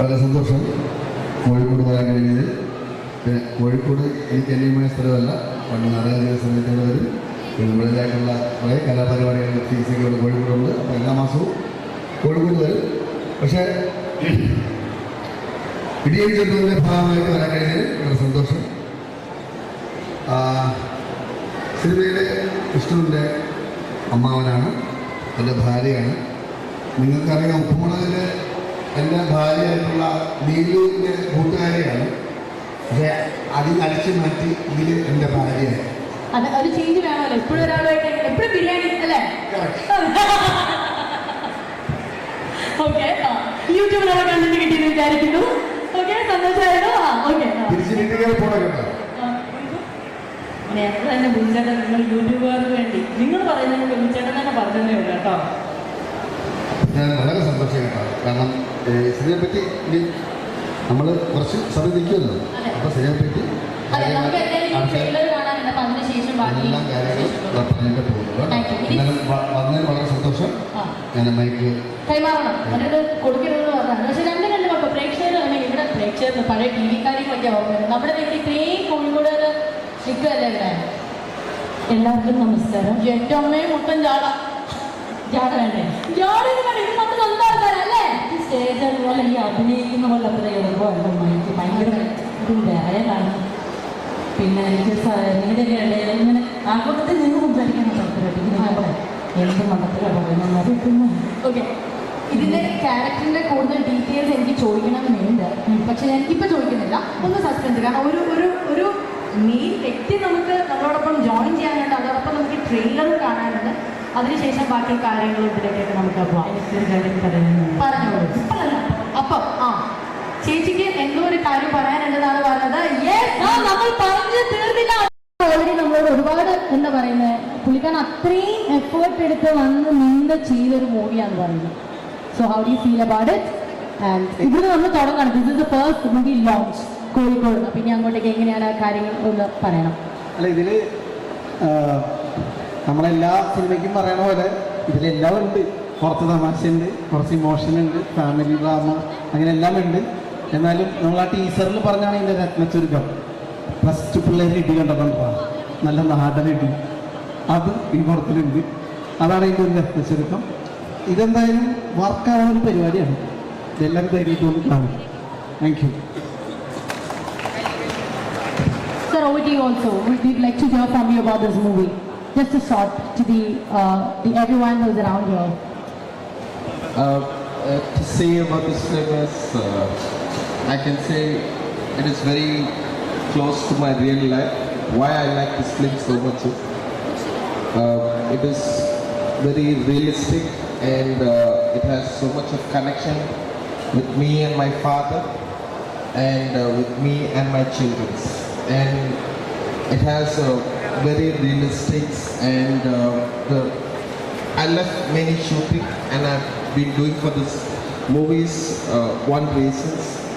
വളരെ സന്തോഷം. കോഴിക്കോട് വരാൻ കഴിഞ്ഞത്. പിന്നെ കോഴിക്കോട് എനിക്ക് അന്യമായ സ്ഥലമല്ല. പണ്ട് നാടകം സമയത്ത് ഇവിടെ വരും. കുറേ കലാപരിപാടികൾ ചികിത്സകൾ കോഴിക്കോടുണ്ട്. അപ്പോൾ എല്ലാ മാസവും കോഴിക്കോട് വരും. പക്ഷേ ഇടിയും ചെറുതിന്റെ ഭാഗമായിട്ട് വരാൻ കഴിഞ്ഞതിൽ വളരെ സന്തോഷം. സിനിമയിലെ വിഷ്ണുവിന്റെ അമ്മാവനാണ്. എന്റെ ഭാര്യയാണ്. നിങ്ങൾക്കറിയാം ഉപ്പുമുളകിൽ എന്റെ ഭാര്യയായിട്ടുള്ള നീലുവിന്റെ കൂട്ടുകാരിയാണ്. പക്ഷേ അതിൽ അടിച്ചു മാറ്റി ഇതിൽ എന്റെ ഭാര്യയാണ്. ഒരു ചേഞ്ച് വേണമല്ലോ. എപ്പോഴും ഒരാളുമായിട്ട് എപ്പോഴും ബിരിയാണി അല്ലേ? ഓക്കെ യൂട്യൂബിലുള്ള കണ്ടന്റ് കിട്ടിയെന്ന് വിചാരിക്കുന്നു. ഓക്കെ സന്തോഷമായിരുന്നു. ആ ഓക്കെ തിരിച്ച് വീട്ടിൽ പോകണം കേട്ടോ നേരത്തെ തന്നെ ബിഞ്ചേട്ടൻ നിങ്ങൾ യൂട്യൂബുകാർക്ക് വേണ്ടി. നിങ്ങൾ പറയുന്നത് ബിഞ്ചേട്ടൻ തന്നെ പറഞ്ഞതേ ഉള്ളൂ കേട്ടോ. ഞാൻ വളരെ സന്തോഷം കേട്ടോ. കാരണം സിനിമയെ ഇനി നമ്മൾ കുറച്ച് സമയം നിൽക്കുമല്ലോ. അപ്പോൾ സിനിമയെ പറ്റി അതെ നമുക്ക് എന്തായാലും ആൾക്കാർ അപ്പൊ അതിനുശേഷം ബാക്കി എല്ലാ കാര്യങ്ങളും പറഞ്ഞിട്ട് പോകുന്നു. കേട്ടോ. Thank you. എന്നാലും വന്നതിന് വളരെ സന്തോഷം. ഞാൻ മൈക്ക് കൈമാറണം. എന്നിട്ട് കൊടുക്കരുതെന്ന് പറഞ്ഞാണ് പക്ഷെ രണ്ട് രണ്ട് കുഴപ്പം പ്രേക്ഷകർ അല്ലെങ്കിൽ ഇവിടെ പ്രേക്ഷകർ പഴയ ടി വിക്കാരെയൊക്കെ ഓർമ്മ നമ്മുടെ വീട്ടിൽ ഇത്രയും കോഴിക്കോട് നിൽക്കുകയല്ലേ ഇവിടെ? എല്ലാവർക്കും നമസ്കാരം. എന്റെ അമ്മയും മുട്ടൻ ജാട ജാട വേണ്ടേ ജാട സ്റ്റേജ് അതുപോലെ ഈ അഭിനയിക്കുന്ന പോലെ അത്ര എളുപ്പമല്ല എനിക്ക് ഭയങ്കര ഒരു വേറെയാണ് പിന്നെ എനിക്ക് നിങ്ങളുടെ ഇടയിൽ ഇങ്ങനെ ആഘോഷത്തിൽ നിന്ന് സംസാരിക്കണം താല്പര്യമായിട്ട് ഇങ്ങനെ അവിടെ എന്ത് മതത്തിലാണ് പറയുന്നത് അറിയത്തില്ല ഓക്കെ ഇതിന്റെ ക്യാരക്ടറിന്റെ കൂടുതൽ ഡീറ്റെയിൽസ് എനിക്ക് ചോദിക്കണമെന്നുണ്ട്. പക്ഷെ ഞാൻ ഇപ്പൊ ചോദിക്കുന്നില്ല. ഒന്ന് സസ്പെൻഡ് കാരണം ഒരു ഒരു ഒരു മെയിൻ വ്യക്തി നമുക്ക് നമ്മളോടൊപ്പം ജോയിൻ ചെയ്യാനുണ്ട് അതോടൊപ്പം നമുക്ക് കാണാനുണ്ട് അതിനുശേഷം ബാക്കി കാര്യങ്ങളും ഇതിലേക്കൊക്കെ നമുക്ക് പോവാം. എനിക്കൊരു കാര്യം പറയുന്നുണ്ട് പറഞ്ഞോളൂ. ഇപ്പോഴല്ല. അപ്പം ആ. ചേച്ചിക്ക് എന്തോ ഒരു കാര്യം പറയാനുണ്ടെന്നാണ് പറഞ്ഞത്. നമ്മൾ പറഞ്ഞു തീർന്നില്ല. ഓൾറെഡി നമ്മളോട് ഒരുപാട് എന്താ പറയുന്നത് പുള്ളിക്കാരൻ അത്രയും എഫേർട്ട് എടുത്ത് വന്ന് നിന്ന് ചെയ്തൊരു മൂവിയാന്ന് പറയുന്നത്. So how do feel about it and ഇവിടുന്ന് നമ്മൾ തുടങ്ങണം. This is the first movie launch Kozhikode. പിന്നെ അങ്ങോട്ടേക്ക് എങ്ങനെയാണ് ആ കാര്യങ്ങൾ ഒന്ന് പറയണം. അല്ല ഇതിൽ നമ്മളെല്ലാ സിനിമയ്ക്കും പറയണ പോലെ ഇതിലെല്ലാം ഉണ്ട്. കുറച്ച് തമാശയുണ്ട് കുറച്ച് ഇമോഷൻ ഉണ്ട് ഫാമിലി ഡ്രാമ അങ്ങനെ എല്ലാം ഉണ്ട്. എന്നാലും നമ്മൾ ആ ടീച്ചറിൽ പറഞ്ഞാണ് ഇതിന്റെ രത്നച്ചുരുക്കം. പ്ലസ് ടു പിള്ളേർ ഇടി കണ്ടിട്ടുണ്ടാ നല്ല നാടൻ ഇടി. അത് ഈ പുറത്തിലുണ്ട്. അതാണ് ഇതിന്റെ ഒരു രത്നച്ചുരുക്കം. ഇതെന്തായാലും വർക്കാവുന്ന ഒരു പരിപാടിയാണ്. ഇതെല്ലാം ഒന്ന് കാണും. Thank you Sir, over to you also. We'd like to hear from you about this movie. Just a shot to the, uh, the everyone who's around here. Uh, uh, to say about this film is, uh, I can say it is very close to my real life. Why I like this film so much is, uh, it is very realistic and uh, it has so much of connection with me and my father and uh, with me and my children. And it has uh, very realistic and uh, the I left many shooting and I've been doing for this movies uh, one reasons